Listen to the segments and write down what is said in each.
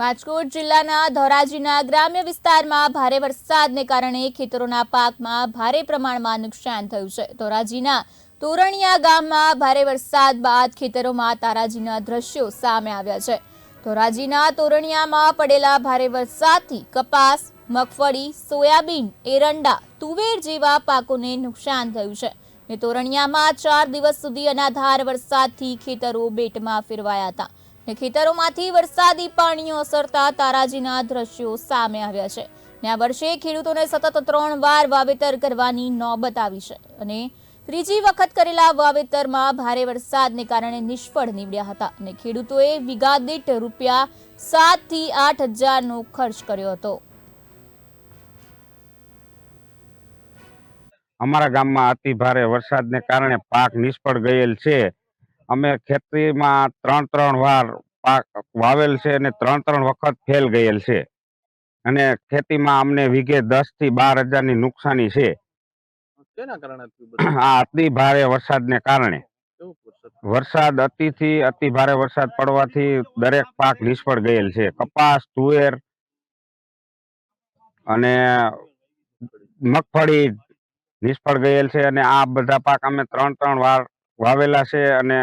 રાજકોટ જિલ્લાના ધોરાજીના ગ્રામ્ય વિસ્તારમાં ભારે વરસાદને કારણે ખેતરોના પાકમાં ભારે પ્રમાણમાં નુકસાન થયું છે. ધોરાજીના તોરણિયા ગામમાં ભારે વરસાદ બાદ ખેતરોમાં તારાજીના દ્રશ્યો સામે આવ્યા છે. ધોરાજીના તોરણિયામાં પડેલા ભારે વરસાદથી કપાસ, મગફળી, સોયાબીન, એરંડા, તુવેર જેવા પાકોને નુકસાન થયું છે. ને તોરણિયામાં ચાર દિવસ સુધી અનાધાર વરસાદથી ખેતરો બેટમાં ફેરવાયા હતા. ને ખેતરોમાંથી વરસાદી પાણીઓ અસરતા તારાજીના દ્રશ્યો સામે આવ્યા છે. ને આ વર્ષે ખેડૂતોને સતત ત્રણ વાર વાવેતર કરવાની નોબત આવી છે અને ત્રીજી વખત કરેલા વાવેતરમાં ભારે વરસાદને કારણે નિષ્ફળ નીવડ્યા હતા અને ખેડૂતોએ વીઘા દીઠ રૂપિયા સાતથી આઠ હજારનો ખર્ચ કર્યો હતો. અમારા ગામમાં અતિ ભારે વરસાદને કારણે પાક નિષ્ફળ ગયેલ છે. અમે ખેતીમાં ત્રણ ત્રણ વાર પાક વાવેલ છે અને ત્રણ ત્રણ વખત ફેલ ગયેલ છે. અને ખેતીમાં અમને વીઘે દસથી બાર હજારની નુકસાની છે. આ અતિ ભારે વરસાદને કારણે. વરસાદ? વરસાદ અતિથી અતિ ભારે વરસાદ પડવાથી દરેક પાક નિષ્ફળ ગયેલ છે. કપાસ તુવેર અને મગફળી નિષ્ફળ ગયેલ છે અને આ બધા પાક અમે ત્રણ ત્રણ વાર વાવેલા છે અને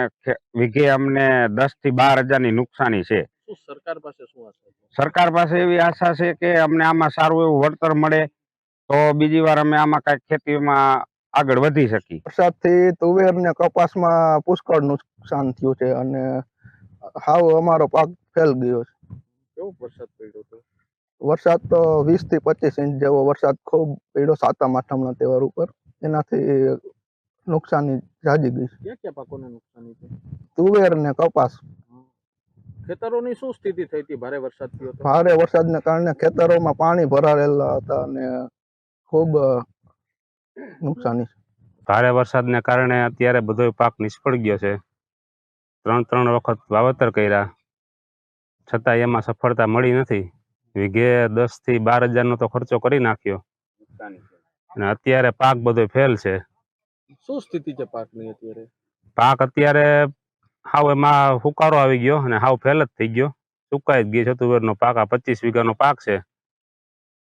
વીઘે અમને દસથી બાર હજારની નુકસાની છે. સરકાર પાસે શું આશા સરકાર પાસે એવી આશા છે કે અમને આમાં સારું એવું વળતર મળે તો બીજી વાર અમે આમાં કાંઈક ખેતીમાં આગળ વધી શકીએ. વરસાદથી તુવેર ને કપાસમાં પુષ્કળ નુકસાન થયું છે અને હાવ અમારો પાક ફેલ ગયો છે. કેવો વરસાદ પડ્યો હતો? વરસાદ તો વીસથી પચીસ ઇંચ જેવો વરસાદ ખૂબ પડ્યો સાતમ આઠમના તહેવાર ઉપર. એનાથી નુકસાની જાજી ગઈ છે. ક્યાં ક્યાં પાકોને નુકસાની છે? તુવેર ને કપાસ. ખેતરોની શું સ્થિતિ થઈ હતી? ભારે વરસાદ થયો હતો. ભારે વરસાદને કારણે ખેતરોમાં પાણી ભરાયેલા હતા અને ખૂબ નુકસાની ભારે વરસાદને કારણે અત્યારે બધો પાક નિષ્ફળ ગયો છે. ત્રણ ત્રણ વખત વાવેતર કર્યા. છતાં એમાં સફળતા મળી નથી. વીઘે દસથી બાર હજારનો તો ખર્ચો કરી નાખ્યો. અને અત્યારે પાક બધો ફેલ છે. શું સ્થિતિ છે પાકની અત્યારે? પાક અત્યારે હાવ એમાં હુકારો આવી ગયો અને હાવ ફેલ જ થઈ ગયો. સુકાઈ જ ગઈ ચતુવેરનો પાક આ પચીસ વીઘાનો પાક છે.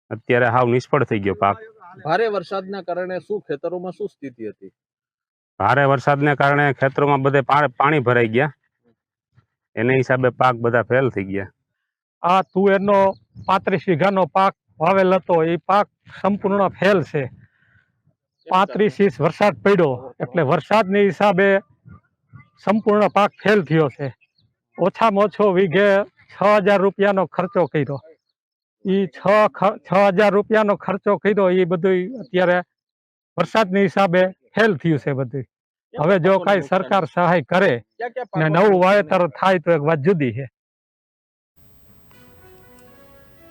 અત્યારે હાવ નિષ્ફળ થઈ ગયો પાક. ભારે વરસાદના કારણે શું ખેતરોમાં શું સ્થિતિ હતી? ભારે વરસાદને કારણે ખેતરોમાં બધે પાણી ભરાઈ ગયા. એને હિસાબે પાક બધા ફેલ થઈ ગયા. આ તુવેરનો પાંત્રીસ વીઘાનો પાક વાવેલ હતો. એ પાક સંપૂર્ણ ફેલ છે. પાંત્રીસ ઇંચ વરસાદ પડ્યો એટલે વરસાદની હિસાબે સંપૂર્ણ પાક ફેલ થયો છે. ઓછામાં ઓછો વીઘે છ હજાર રૂપિયાનો ખર્ચો કર્યો. એ છ છ હજાર રૂપિયાનો ખર્ચો કર્યો એ બધું અત્યારે વરસાદની હિસાબે ફેલ થયું છે બધું હવે જો કાંઈ સરકાર સહાય કરે ને નવું વાવેતર થાય તો એક વાત જુદી છે.